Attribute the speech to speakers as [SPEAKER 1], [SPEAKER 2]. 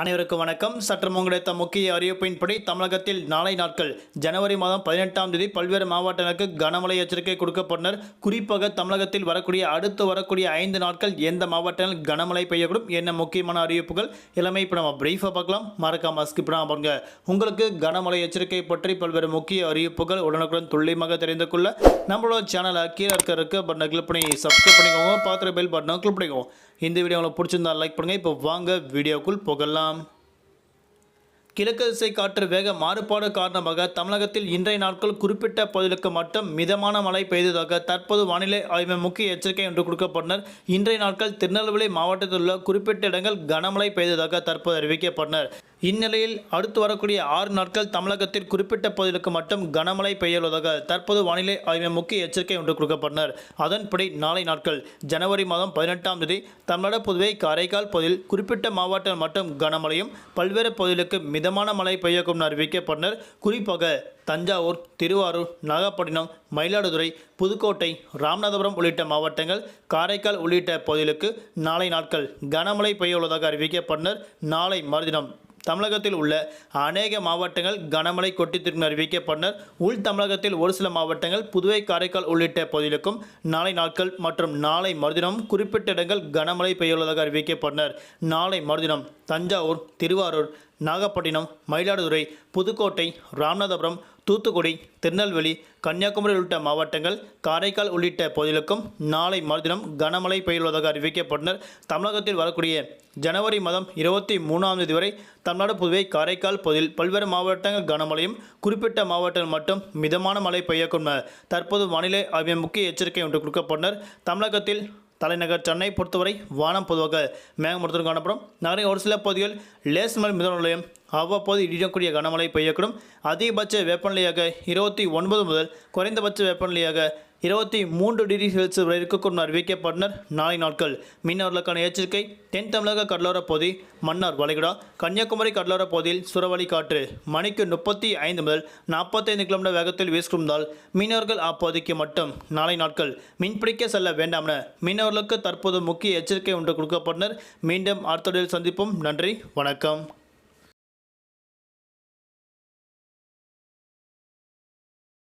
[SPEAKER 1] அனைவருக்கும் வணக்கம். சற்று கிடைத்த முக்கிய அறிவிப்பின்படி தமிழகத்தில் நாளை நாட்கள் ஜனவரி மாதம் பதினெட்டாம் தேதி பல்வேறு மாவட்டங்களுக்கு கனமழை எச்சரிக்கை கொடுக்கப்பட்டனர். குறிப்பாக தமிழகத்தில் வரக்கூடிய அடுத்து வரக்கூடிய ஐந்து நாட்கள் எந்த மாவட்டங்கள் கனமழை பெய்யக்கூடும் என்ன முக்கியமான அறிவிப்புகள் எல்லாமே இப்போ நம்ம பிரீஃபாக பார்க்கலாம். மறக்காம ஸ்கிப் பாருங்க. உங்களுக்கு கனமழை எச்சரிக்கை பற்றி பல்வேறு முக்கிய அறிவிப்புகள் உடனுக்குடன் துல்லியமாக தெரிந்து கொள்ள நம்மளோட சேனலை கீழே இருக்க இருக்க பட்டனை கிளிக் பண்ணி சப்ஸ்கிரைப் பண்ணிக்கோங்க. பார்க்குற பெல் பட்டனை கிளிக் பண்ணிக்கோங்க. இந்த வீடியோ உங்களுக்கு பிடிச்சிருந்தா லைக் பண்ணுங்கள் இப்போ வாங்க வீடியோக்குள் um, கிழக்கு திசை காற்று வேக மாறுபாடு காரணமாக தமிழகத்தில் இன்றைய நாட்கள் குறிப்பிட்ட பகுதிகளுக்கு மட்டும் மிதமான மழை பெய்ததாக தற்போது வானிலை ஆய்வு முக்கிய எச்சரிக்கை என்று கொடுக்கப்பட்டனர். இன்றைய நாட்கள் திருநெல்வேலி மாவட்டத்தில் உள்ள குறிப்பிட்ட இடங்கள் கனமழை பெய்ததாக தற்போது அறிவிக்கப்பட்டனர். இந்நிலையில் அடுத்து வரக்கூடிய ஆறு நாட்கள் தமிழகத்தில் குறிப்பிட்ட பகுதிகளுக்கு மட்டும் கனமழை பெய்யுள்ளதாக தற்போது வானிலை ஆய்வு முக்கிய எச்சரிக்கை ஒன்று கொடுக்கப்பட்டனர். அதன்படி நாளை நாட்கள் ஜனவரி மாதம் பதினெட்டாம் தேதி தமிழ்நாடு புதுவை காரைக்கால் பகுதியில் குறிப்பிட்ட மாவட்டம் மட்டும் கனமழையும் பல்வேறு பகுதிகளுக்கு மிதமான மழை பெய்யக்கும் அறிவிக்கப்பட்டனர். குறிப்பாக தஞ்சாவூர் திருவாரூர் நாகப்பட்டினம் மயிலாடுதுறை புதுக்கோட்டை ராமநாதபுரம் உள்ளிட்ட மாவட்டங்கள் காரைக்கால் உள்ளிட்ட பகுதிகளுக்கு நாளை நாட்கள் கனமழை பெய்ய உள்ளதாக அறிவிக்கப்பட்டனர். நாளை மறுதினம் தமிழகத்தில் உள்ள அநேக மாவட்டங்கள் கனமழை கொட்டித்திருக்கும் அறிவிக்கப்பட்டனர். உள் தமிழகத்தில் ஒரு சில மாவட்டங்கள் புதுவை காரைக்கால் உள்ளிட்ட பகுதிகளுக்கும் நாளை நாட்கள் மற்றும் நாளை மறுதினம் குறிப்பிட்ட இடங்கள் கனமழை பெய்யுள்ளதாக அறிவிக்கப்பட்டனர். நாளை மறுதினம் தஞ்சாவூர் திருவாரூர் நாகப்பட்டினம் மயிலாடுதுறை புதுக்கோட்டை ராமநாதபுரம் தூத்துக்குடி திருநெல்வேலி கன்னியாகுமரி உள்ளிட்ட மாவட்டங்கள் காரைக்கால் உள்ளிட்ட பகுதிகளுக்கும் நாளை மறுதினம் கனமழை பெய்துள்ளதாக அறிவிக்கப்பட்டனர். தமிழகத்தில் வரக்கூடிய ஜனவரி மாதம் இருபத்தி மூணாம் தேதி வரை தமிழ்நாடு புதுவை காரைக்கால் பகுதியில் பல்வேறு மாவட்டங்கள் கனமழையும் குறிப்பிட்ட மாவட்டங்கள் மட்டும் மிதமான மழை பெய்யக்கும் தற்போது வானிலை ஆய்வு முக்கிய எச்சரிக்கை ஒன்று கொடுக்கப்பட்டனர். தமிழகத்தில் தலைநகர் சென்னை பொறுத்தவரை வானம் பொதுவாக மேகமூட்டத்துடன் காணப்படும். நகரின் ஒரு சில பகுதிகள் லேஸ் மழை அவ்வப்போது இடியக்கூடிய கனமழை பெய்யக்கூடும். அதிகபட்ச வெப்பநிலையாக இருபத்தி ஒன்பது முதல் குறைந்தபட்ச வெப்பநிலையாக இருபத்தி மூன்று டிகிரி செல்சியஸ் வரை இருக்கக்கூடும் அறிவிக்கப்பட்டனர். நாளை நாட்கள் மீனவர்களுக்கான எச்சரிக்கை. தென் தமிழக கடலோர பகுதி மன்னார் வளைகுடா கன்னியாகுமரி கடலோர பகுதியில் சுறவழி காற்று மணிக்கு முப்பத்தி ஐந்து முதல் நாற்பத்தைந்து கிலோமீட்டர் வேகத்தில் வீசுகிறதால் மீனவர்கள் அப்பகுதிக்கு மட்டும் நாளை நாட்கள் மீன்பிடிக்க செல்ல வேண்டாம் என மீனவர்களுக்கு தற்போது முக்கிய எச்சரிக்கை ஒன்று கொடுக்கப்பட்டனர். மீண்டும் அடுத்த சந்திப்போம். நன்றி வணக்கம்.